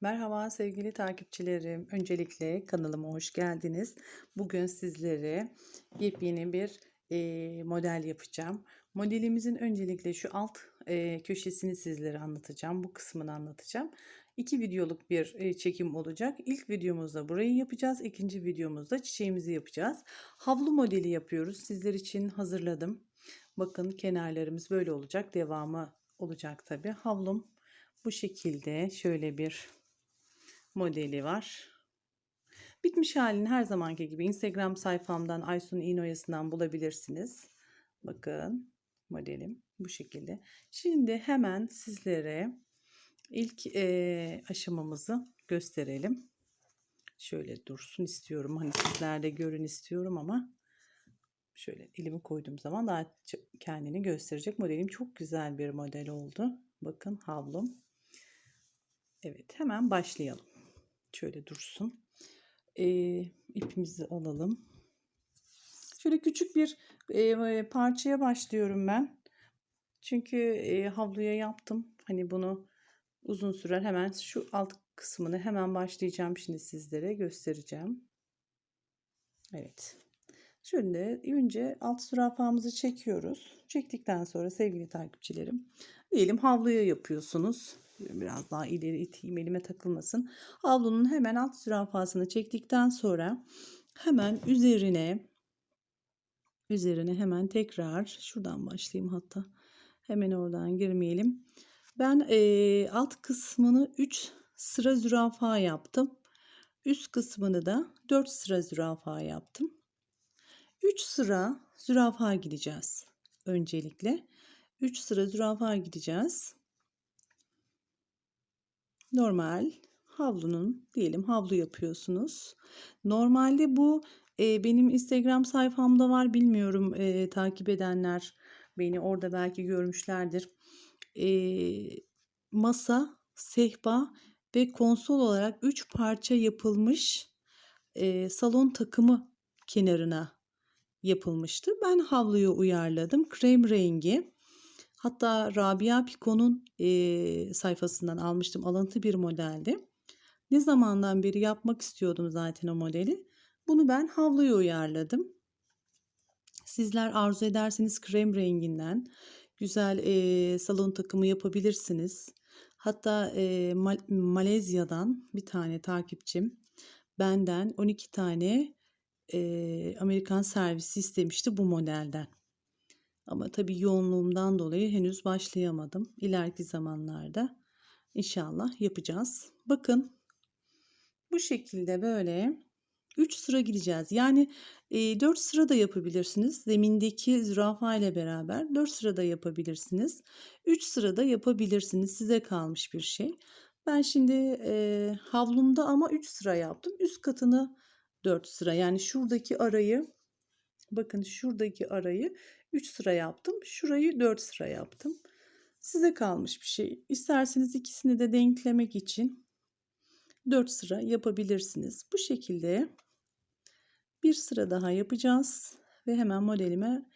Merhaba sevgili takipçilerim. Öncelikle kanalıma hoş geldiniz. Bugün sizlere yepyeni bir eee, model yapacağım. Modelimizin öncelikle şu alt eee, köşesini sizlere anlatacağım. Bu kısmını anlatacağım. İki videoluk bir eee, çekim olacak. İlk videomuzda burayı yapacağız. İkinci videomuzda çiçeğimizi yapacağız. Havlu modeli yapıyoruz. Sizler için hazırladım. Bakın kenarlarımız böyle olacak. Devamı olacak tabii. Havlum bu şekilde şöyle bir modeli var. Bitmiş halini her zamanki gibi Instagram sayfamdan Aysun İnoyası'ndan bulabilirsiniz. Bakın modelim bu şekilde. Şimdi hemen sizlere ilk eee, aşamamızı gösterelim. Şöyle dursun istiyorum. Hani sizler de görün istiyorum ama şöyle elimi koyduğum zaman daha kendini gösterecek modelim. Çok güzel bir model oldu. Bakın havlum. Evet hemen başlayalım. Şöyle dursun. Ee, ipimizi alalım. Şöyle küçük bir e, parçaya başlıyorum ben. Çünkü e, havluya yaptım. Hani bunu uzun sürer. Hemen şu alt kısmını hemen başlayacağım şimdi sizlere göstereceğim. Evet. Şöyle önce alt zürafamızı çekiyoruz. Çektikten sonra sevgili takipçilerim diyelim havluya yapıyorsunuz. Biraz daha ileri iteyim elime takılmasın. Havlunun hemen alt zürafasını çektikten sonra hemen üzerine üzerine hemen tekrar şuradan başlayayım hatta. Hemen oradan girmeyelim. Ben eee, alt kısmını 3 sıra zürafa yaptım. Üst kısmını da 4 sıra zürafa yaptım. 3 sıra zürafa gideceğiz öncelikle. 3 sıra zürafa gideceğiz. Normal havlunun diyelim havlu yapıyorsunuz. Normalde bu e, benim Instagram sayfamda var bilmiyorum e, takip edenler beni orada belki görmüşlerdir. E, masa, sehpa ve konsol olarak 3 parça yapılmış e, salon takımı kenarına yapılmıştı. Ben havluyu uyarladım. Krem rengi. Hatta Rabia Pico'nun e, sayfasından almıştım. Alıntı bir modeldi. Ne zamandan beri yapmak istiyordum zaten o modeli. Bunu ben havluya uyarladım. Sizler arzu ederseniz krem renginden güzel e, salon takımı yapabilirsiniz. Hatta e, Mal- Malezya'dan bir tane takipçim benden 12 tane e, Amerikan servisi istemişti bu modelden. Ama tabii yoğunluğumdan dolayı henüz başlayamadım. İleriki zamanlarda inşallah yapacağız. Bakın bu şekilde böyle 3 sıra gideceğiz. Yani e, 4 sıra da yapabilirsiniz. Zemindeki zürafa ile beraber 4 sıra da yapabilirsiniz. 3 sıra da yapabilirsiniz. Size kalmış bir şey. Ben şimdi e, havlumda ama 3 sıra yaptım. Üst katını 4 sıra. Yani şuradaki arayı bakın şuradaki arayı 3 sıra yaptım. Şurayı 4 sıra yaptım. Size kalmış bir şey. İsterseniz ikisini de denklemek için 4 sıra yapabilirsiniz. Bu şekilde bir sıra daha yapacağız ve hemen modelime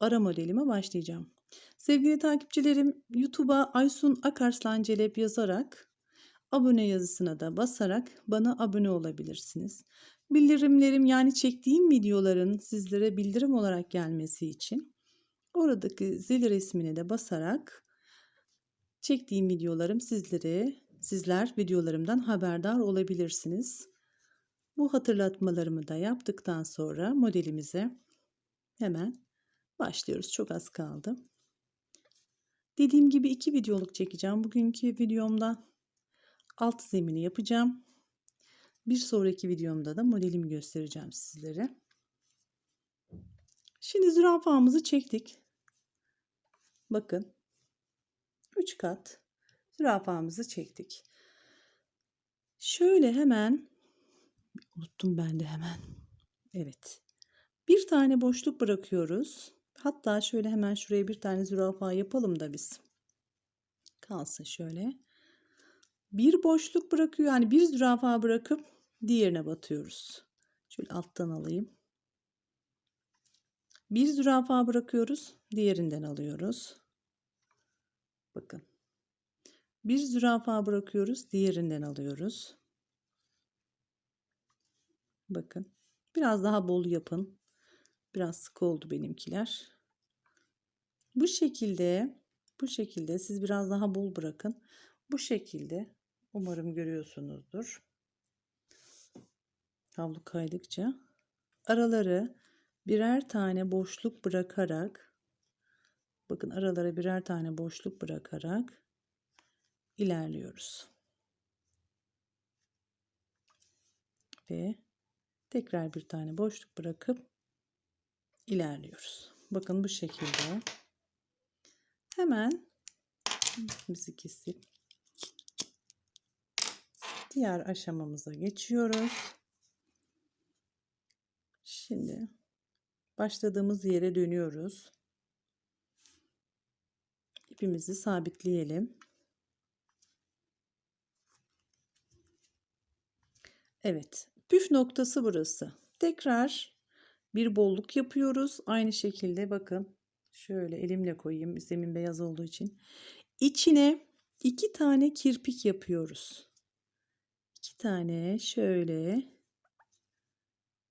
ara modelime başlayacağım. Sevgili takipçilerim YouTube'a Aysun Akarslan Celep yazarak abone yazısına da basarak bana abone olabilirsiniz. Bildirimlerim yani çektiğim videoların sizlere bildirim olarak gelmesi için oradaki zil resmine de basarak çektiğim videolarım sizlere sizler videolarımdan haberdar olabilirsiniz. Bu hatırlatmalarımı da yaptıktan sonra modelimize hemen başlıyoruz. Çok az kaldı. Dediğim gibi iki videoluk çekeceğim. Bugünkü videomda alt zemini yapacağım. Bir sonraki videomda da modelimi göstereceğim sizlere. Şimdi zürafamızı çektik. Bakın 3 kat zürafamızı çektik. Şöyle hemen unuttum ben de hemen. Evet. Bir tane boşluk bırakıyoruz. Hatta şöyle hemen şuraya bir tane zürafa yapalım da biz. Kalsın şöyle. Bir boşluk bırakıyor. Yani bir zürafa bırakıp diğerine batıyoruz. Şöyle alttan alayım. Bir zürafa bırakıyoruz. Diğerinden alıyoruz. Bakın. Bir zürafa bırakıyoruz, diğerinden alıyoruz. Bakın. Biraz daha bol yapın. Biraz sık oldu benimkiler. Bu şekilde bu şekilde siz biraz daha bol bırakın. Bu şekilde umarım görüyorsunuzdur. Havlu kaydıkça araları birer tane boşluk bırakarak bakın aralara birer tane boşluk bırakarak ilerliyoruz. Ve tekrar bir tane boşluk bırakıp ilerliyoruz. Bakın bu şekilde. Hemen bizi kesip diğer aşamamıza geçiyoruz. Şimdi başladığımız yere dönüyoruz. İpimizi sabitleyelim. Evet, püf noktası burası. Tekrar bir bolluk yapıyoruz. Aynı şekilde bakın şöyle elimle koyayım zemin beyaz olduğu için. İçine iki tane kirpik yapıyoruz. İki tane şöyle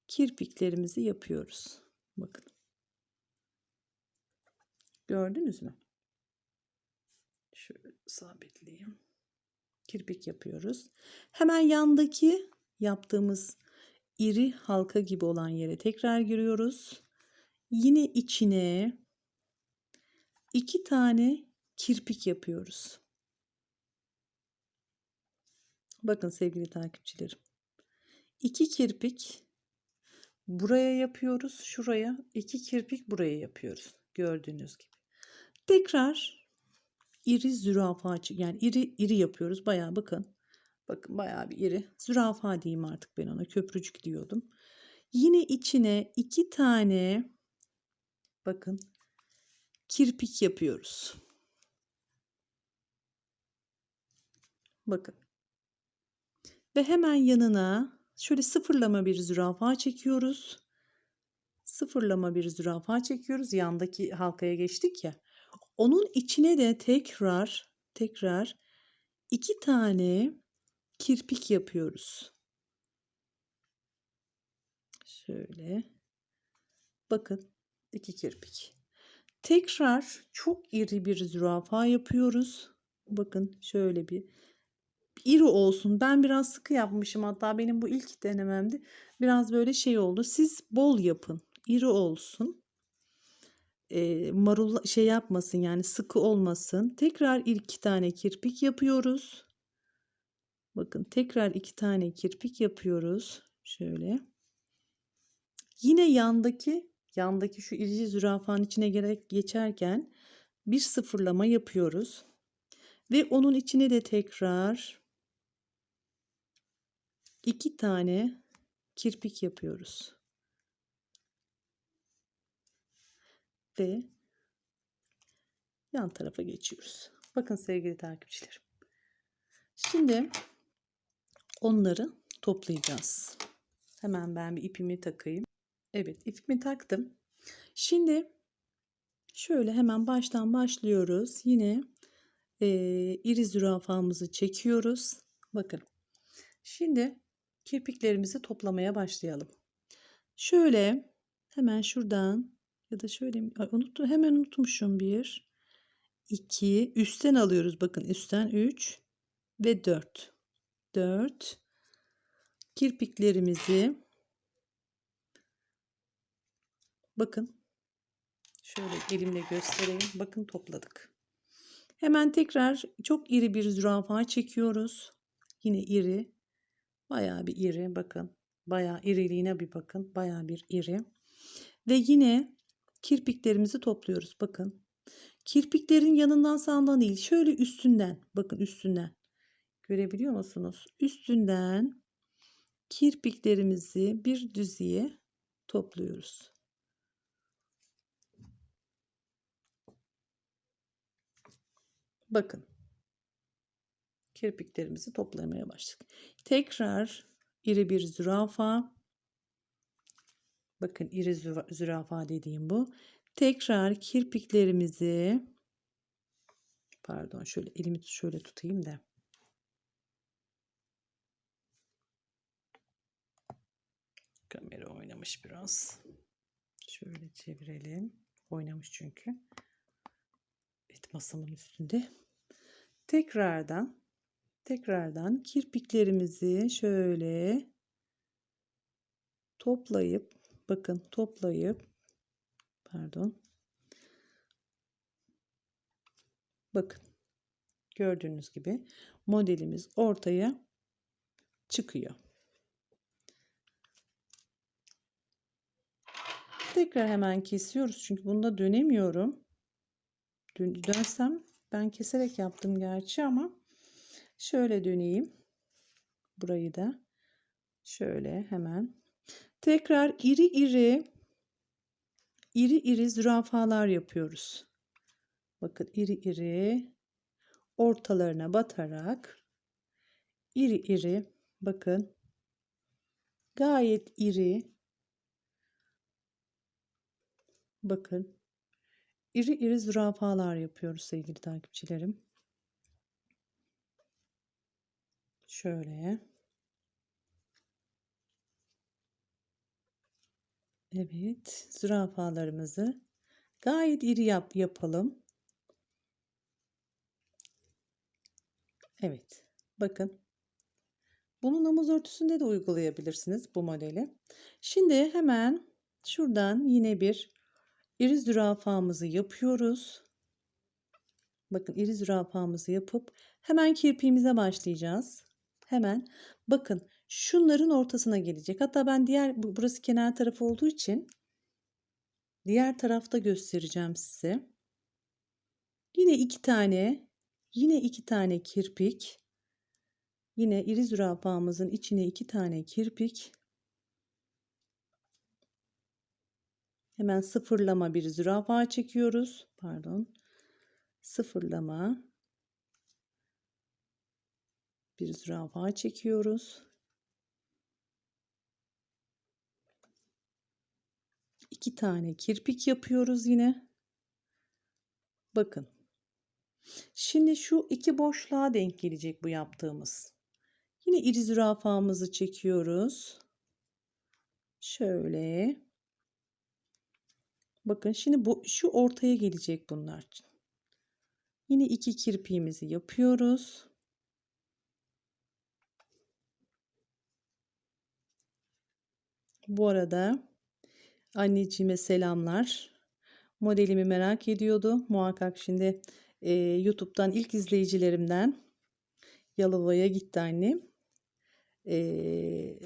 kirpiklerimizi yapıyoruz. Bakın. Gördünüz mü? Şöyle sabitleyeyim. Kirpik yapıyoruz. Hemen yandaki yaptığımız iri halka gibi olan yere tekrar giriyoruz. Yine içine iki tane kirpik yapıyoruz. Bakın sevgili takipçilerim. İki kirpik buraya yapıyoruz. Şuraya iki kirpik buraya yapıyoruz. Gördüğünüz gibi. Tekrar iri zürafa yani iri iri yapıyoruz. Bayağı bakın. Bakın bayağı bir iri. Zürafa diyeyim artık ben ona. Köprücük diyordum. Yine içine iki tane bakın kirpik yapıyoruz. Bakın. Ve hemen yanına şöyle sıfırlama bir zürafa çekiyoruz. Sıfırlama bir zürafa çekiyoruz. Yandaki halkaya geçtik ya. Onun içine de tekrar tekrar iki tane kirpik yapıyoruz. Şöyle. Bakın iki kirpik. Tekrar çok iri bir zürafa yapıyoruz. Bakın şöyle bir iri olsun. Ben biraz sıkı yapmışım hatta benim bu ilk denememdi. Biraz böyle şey oldu. Siz bol yapın. İri olsun. E, marul şey yapmasın yani sıkı olmasın. Tekrar iki tane kirpik yapıyoruz. Bakın tekrar iki tane kirpik yapıyoruz. Şöyle. Yine yandaki yandaki şu irici zürafanın içine gerek geçerken bir sıfırlama yapıyoruz. Ve onun içine de tekrar iki tane kirpik yapıyoruz. Ve yan tarafa geçiyoruz. Bakın sevgili takipçilerim. Şimdi onları toplayacağız. Hemen ben bir ipimi takayım. Evet ipimi taktım. Şimdi şöyle hemen baştan başlıyoruz. Yine e, iri zürafamızı çekiyoruz. Bakın. Şimdi kirpiklerimizi toplamaya başlayalım. Şöyle hemen şuradan ya da şöyle ay, unuttum hemen unutmuşum. Bir 2 üstten alıyoruz. Bakın üstten 3 ve 4 4 kirpiklerimizi bakın şöyle elimle göstereyim. Bakın topladık. Hemen tekrar çok iri bir zürafa çekiyoruz. Yine iri bayağı bir iri bakın bayağı iriliğine bir bakın bayağı bir iri ve yine kirpiklerimizi topluyoruz bakın kirpiklerin yanından sağından değil şöyle üstünden bakın üstünden Görebiliyor musunuz? Üstünden kirpiklerimizi bir düzeye topluyoruz. Bakın. Kirpiklerimizi toplamaya başladık. Tekrar iri bir zürafa. Bakın iri zürafa dediğim bu. Tekrar kirpiklerimizi Pardon şöyle elimi şöyle tutayım da. Kamera oynamış biraz. Şöyle çevirelim. Oynamış çünkü. Evet masamın üstünde. Tekrardan tekrardan kirpiklerimizi şöyle toplayıp bakın toplayıp pardon bakın gördüğünüz gibi modelimiz ortaya çıkıyor. Tekrar hemen kesiyoruz çünkü bunda dönemiyorum. Dön dönsem ben keserek yaptım gerçi ama şöyle döneyim. Burayı da şöyle hemen tekrar iri iri iri iri zürafalar yapıyoruz. Bakın iri iri ortalarına batarak iri iri bakın gayet iri bakın iri iri zürafalar yapıyoruz sevgili takipçilerim. Şöyle. Evet, zürafalarımızı gayet iri yap yapalım. Evet, bakın. Bunu namaz örtüsünde de uygulayabilirsiniz bu modeli. Şimdi hemen şuradan yine bir iri zürafamızı yapıyoruz. Bakın iri zürafamızı yapıp hemen kirpiğimize başlayacağız. Hemen bakın şunların ortasına gelecek. Hatta ben diğer burası kenar tarafı olduğu için diğer tarafta göstereceğim size. Yine iki tane yine iki tane kirpik. Yine iri zürafamızın içine iki tane kirpik. Hemen sıfırlama bir zürafa çekiyoruz. Pardon. Sıfırlama bir zürafa çekiyoruz. İki tane kirpik yapıyoruz yine. Bakın. Şimdi şu iki boşluğa denk gelecek bu yaptığımız. Yine iri zürafamızı çekiyoruz. Şöyle. Bakın şimdi bu şu ortaya gelecek bunlar. Yine iki kirpiğimizi yapıyoruz. Bu arada anneciğime selamlar. Modelimi merak ediyordu. Muhakkak şimdi e, YouTube'dan ilk izleyicilerimden Yalova'ya gitti annem. E,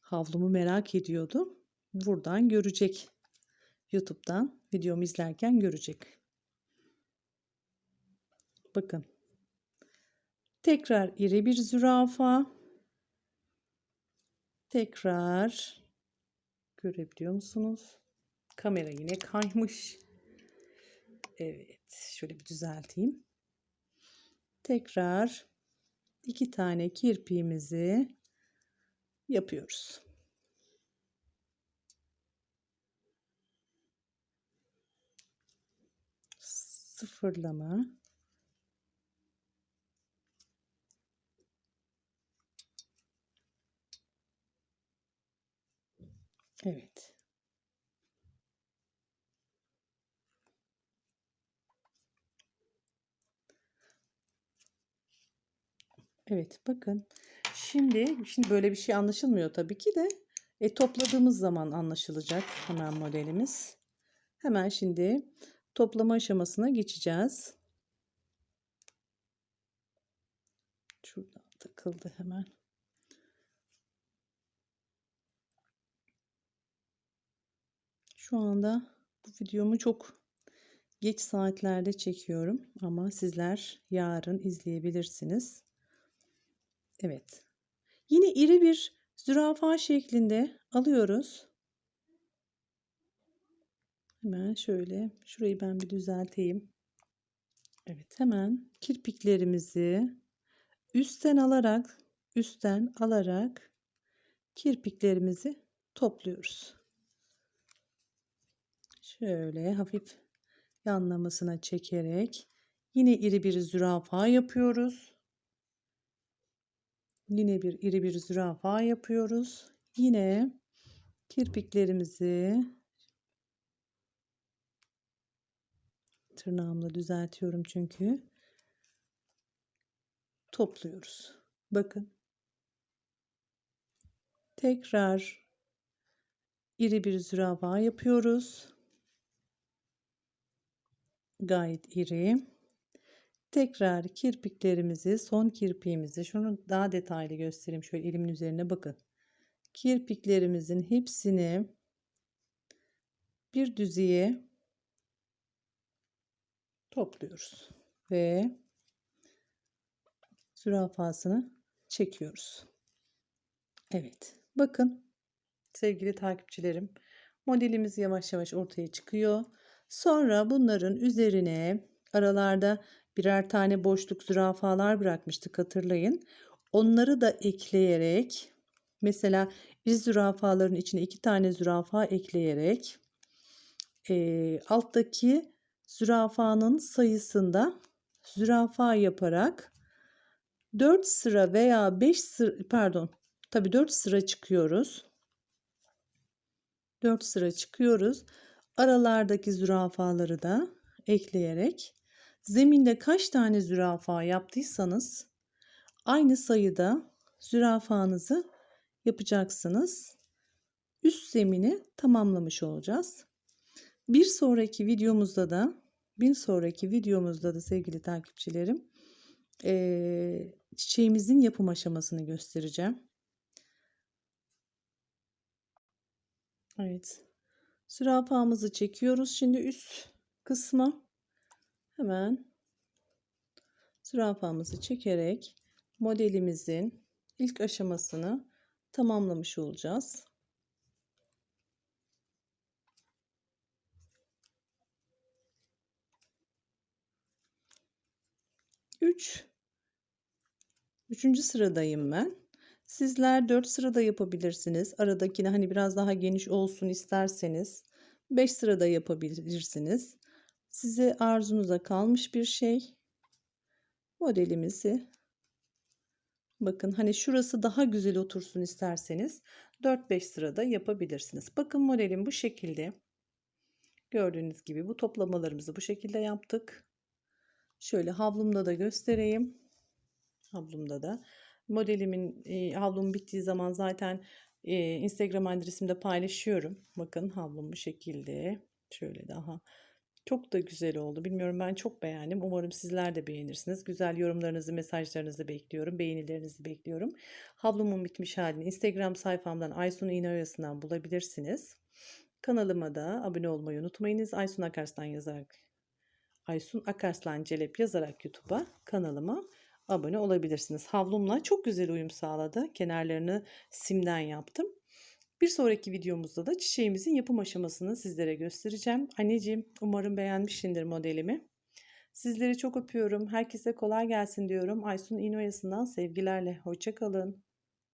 havlumu merak ediyordu. Buradan görecek. YouTube'dan videomu izlerken görecek. Bakın. Tekrar iri bir zürafa. Tekrar görebiliyor musunuz? Kamera yine kaymış. Evet, şöyle bir düzelteyim. Tekrar iki tane kirpiğimizi yapıyoruz. Sıfırlama. Evet. Evet bakın. Şimdi şimdi böyle bir şey anlaşılmıyor tabii ki de e, topladığımız zaman anlaşılacak hemen modelimiz. Hemen şimdi toplama aşamasına geçeceğiz. Şuradan takıldı hemen. Şu anda bu videomu çok geç saatlerde çekiyorum ama sizler yarın izleyebilirsiniz. Evet. Yine iri bir zürafa şeklinde alıyoruz. Hemen şöyle şurayı ben bir düzelteyim. Evet hemen kirpiklerimizi üstten alarak üstten alarak kirpiklerimizi topluyoruz. Şöyle hafif yanlamasına çekerek Yine iri bir zürafa yapıyoruz. Yine bir iri bir zürafa yapıyoruz. Yine kirpiklerimizi tırnağımla düzeltiyorum çünkü topluyoruz. Bakın. Tekrar iri bir zürafa yapıyoruz. Gayet iri. Tekrar kirpiklerimizi, son kirpiğimizi, şunu daha detaylı göstereyim. Şöyle elimin üzerine bakın. Kirpiklerimizin hepsini bir düzeye topluyoruz ve zürafasını çekiyoruz. Evet. Bakın sevgili takipçilerim modelimiz yavaş yavaş ortaya çıkıyor. Sonra bunların üzerine aralarda birer tane boşluk zürafalar bırakmıştık hatırlayın. Onları da ekleyerek mesela iz zürafaların içine iki tane zürafa ekleyerek e, alttaki zürafanın sayısında zürafa yaparak 4 sıra veya 5 sıra pardon tabi 4 sıra çıkıyoruz. 4 sıra çıkıyoruz. Aralardaki zürafaları da ekleyerek zeminde kaç tane zürafa yaptıysanız aynı sayıda zürafanızı yapacaksınız. Üst zemini tamamlamış olacağız. Bir sonraki videomuzda da bir sonraki videomuzda da sevgili takipçilerim çiçeğimizin yapım aşamasını göstereceğim. Evet. Zürafamızı çekiyoruz. Şimdi üst kısma hemen zürafamızı çekerek modelimizin ilk aşamasını tamamlamış olacağız. 3 3. sıradayım ben. Sizler 4 sırada yapabilirsiniz. Aradakini hani biraz daha geniş olsun isterseniz 5 sırada yapabilirsiniz. Size arzunuza kalmış bir şey. Modelimizi bakın hani şurası daha güzel otursun isterseniz 4-5 sırada yapabilirsiniz. Bakın modelim bu şekilde. Gördüğünüz gibi bu toplamalarımızı bu şekilde yaptık. Şöyle havlumda da göstereyim. Havlumda da. Modelimin e, havlum bittiği zaman zaten e, Instagram adresimde paylaşıyorum. Bakın havlum bu şekilde. Şöyle daha. Çok da güzel oldu. Bilmiyorum ben çok beğendim. Umarım sizler de beğenirsiniz. Güzel yorumlarınızı, mesajlarınızı bekliyorum. Beğenilerinizi bekliyorum. Havlumun bitmiş halini Instagram sayfamdan Aysun İğneoyası'ndan bulabilirsiniz. Kanalıma da abone olmayı unutmayınız. Aysun Akarslan yazarak Aysun Akarslan Celep yazarak YouTube'a kanalıma abone olabilirsiniz. Havlumla çok güzel uyum sağladı. Kenarlarını simden yaptım. Bir sonraki videomuzda da çiçeğimizin yapım aşamasını sizlere göstereceğim. Anneciğim umarım beğenmişsindir modelimi. Sizleri çok öpüyorum. Herkese kolay gelsin diyorum. Aysun İnoyası'ndan sevgilerle. Hoşçakalın.